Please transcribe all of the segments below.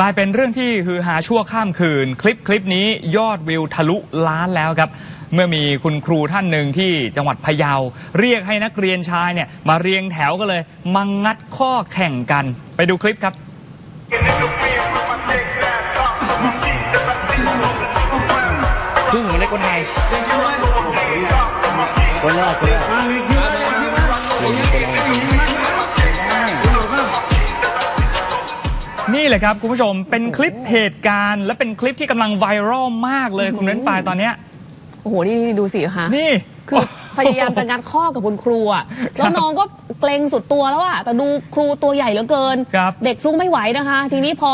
กลายเป็นเรื่องที่คือหาชั่วข้ามคืน คลิปคลิปนี้ยอดวิวทะลุล้านแล้วครับ เมื่อมีคุณครูท่านหนึ่งที่จังหวัดพะเยา เรียกให้นักเรียนชายเนี่ยมาเรียงแถวกันเลยมางัดข้อแข่งกัน ไปดูคลิปครับพึ่งเหมือนในคนไทยคนแรกคนแรก แหละครับคุณผู้ชมเป็นคลิปเหตุการณ์ และเป็นคลิปที่กำลังไวรัลมากเลยคุณเรนไฟล์ตอนเนี้ยโอ้โห นี่ดูสิคะนี่ คือพยายามจะงัดข้อกับคุณครูอะแล้วน้องก็เกรงสุดตัวแล้วอะแต่ดูครูตัวใหญ่เหลือเกิน ครับ เด็กสู้ไม่ไหวนะคะ ทีนี้พอ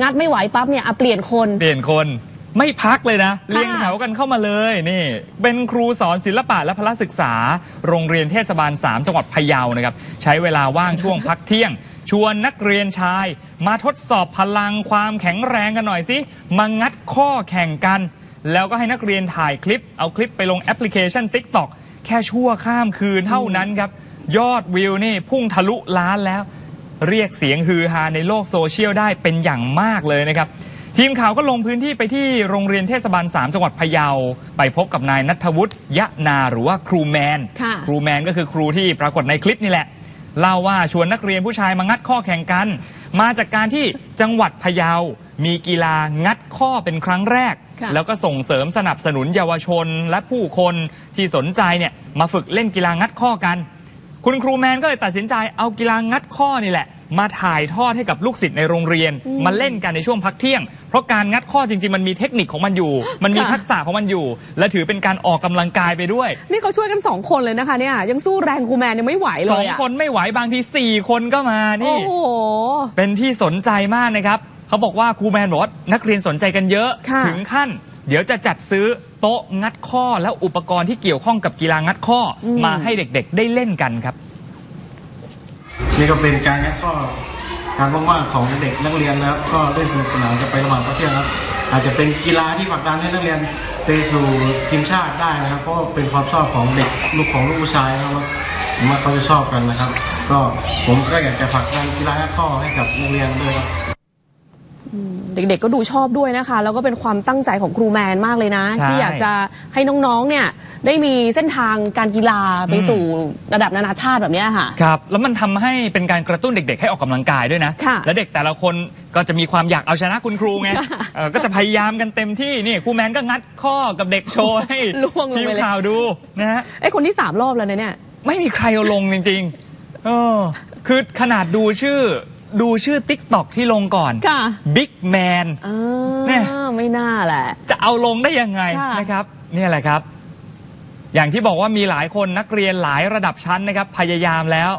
งัดไม่ไหวปั๊บเนี่ยอะเปลี่ยนคน เปลี่ยนคนไม่พักเลยนะเรียงแถวกันเข้ามาเลยนี่ เป็นครูสอนศิลปะและพละศึกษา โรงเรียนเทศบาล 3 จังหวัดพะเยานะครับ ใช้เวลาว่างช่วงพักเที่ยง ชวนนักเรียนชาย มาทดสอบพลังความแข็งแรงกันหน่อยสิมางัดข้อแข่งกัน แล้วก็ให้นักเรียนถ่ายคลิป เอาคลิปไปลงแอปพลิเคชัน TikTok แค่ชั่วข้ามคืนเท่านั้นครับ ยอดวิวนี่พุ่งทะลุล้านแล้ว เรียกเสียงฮือฮาในโลกโซเชียลได้เป็นอย่างมากเลยนะครับทีมข่าวก็ลงพื้นที่ไปที่โรงเรียนเทศบาล 3 จังหวัดพะเยา ไปพบกับนายนัทวุฒิยะนาหรือว่าครูแมนค่ะครูแมนก็คือครูที่ปรากฏในคลิปนี่แหละ เล่าว่าชวนนักเรียนผู้ชายมางัดข้อแข่งกัน มาจากการที่จังหวัดพะเยา มีกีฬางัดข้อเป็นครั้งแรก ค่ะ แล้วก็ส่งเสริมสนับสนุนเยาวชนและผู้คนที่สนใจเนี่ยมาฝึกเล่นกีฬางัดข้อกัน คุณครูแมนก็เลยตัดสินใจเอากีฬางัดข้อนี่แหละ มาถ่ายทอดให้กับลูกศิษย์ในโรงเรียน มาเล่นกันในช่วงพักเที่ยง เพราะการงัดข้อจริง ๆ มันมีเทคนิคของมันอยู่ มันมีค่ะทักษะของมันอยู่ และถือเป็นการออกกำลังกายไปด้วย นี่เขาช่วยกันสองคนเลยนะคะเนี่ย ยังสู้แรงครูแมนยังไม่ไหวเลสองยอะคนไม่ไหวบางทีสี่คนก็มาโอ้นี่โห เป็นที่สนใจมากนะครับ เขาบอกว่าครูแมนบอกว่านักเรียนสนใจกันเยอะ ค่ะ ถึงขั้น เดี๋ยวจะจัดซื้อโต๊ะงัดข้อและอุปกรณ์ที่เกี่ยวข้องกับกีฬางัดข้ออม มาให้เด็กๆ ได้เล่นกันครับ นี่ก็เป็นการงัดข้อการว่างๆของเด็กนักเรียนนะครับ ก็เล่นสนุกสนานกันไประหว่างประเทศครับ อาจจะเป็นกีฬาที่ผลักดันให้นักเรียนไปสู่ทีมชาติได้นะครับ เพราะว่าเป็นความชอบของเด็กลูกของลูกผู้ชายนะครับผมว่าเขาจะชอบกันนะครับ ก็ผมก็อยากจะผลักดันกีฬางัดข้อให้กับนักเรียนด้วยครับ เด็กๆก็ดูชอบด้วยนะคะ แล้วก็เป็นความตั้งใจของครูแมนมากเลยนะ ใช่ที่อยากจะให้น้องๆเนี่ยได้มีเส้นทางการกีฬาไปอืม สู่ระดับนานาชาติแบบเนี้ยค่ะ ครับ แล้วมันทำให้เป็นการกระตุ้นเด็ก ๆ ให้ออกกำลังกายด้วยนะ ค่ะและเด็กแต่ละคนก็จะมีความอยากเอาชนะคุณครูไงเออก็จะพยายามกันเต็มที่นี่ครูแมนก็งัดข้อกับเด็กโชว์ให้ล่วงลงทีมไปเลย ข่าวดูนะฮะ ไอ้คนที่สามรอบแล้วนะเนี่ย ไม่มีใครเอาลงจริงๆเออคือขนาดดูชื่อ ดูชื่อ t ิ k t o k ที่ลงก่อน ค่ะ Big Man อ่เนี่ยาไม่น่าแหละ จะเอาลงได้ยังไงค่ะ นะครับเนี่ยแหละครับ อย่างที่บอกว่ามีหลายคนนักเรียนหลายระดับชั้นนะครับ พยายามแล้ว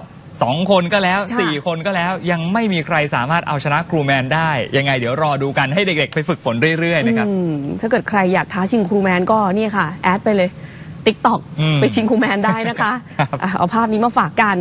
สองคนก็แล้วค่ะ สี่คนก็แล้ว ยังไม่มีใครสามารถเอาชนะครูแมนได้ ยังไงเดี๋ยวรอดูกันให้เด็ก ๆ ไปฝึกฝนเรื่อย ๆ นะครับ อืมถ้าเกิดใครอยากท้าชิงครูแมนก็นี่ค่ะ แอดไปเลย ติ๊กต็อกอืมไปชิงครูแมนได้นะคะครับ อะเอาภาพนี้มาฝากกัน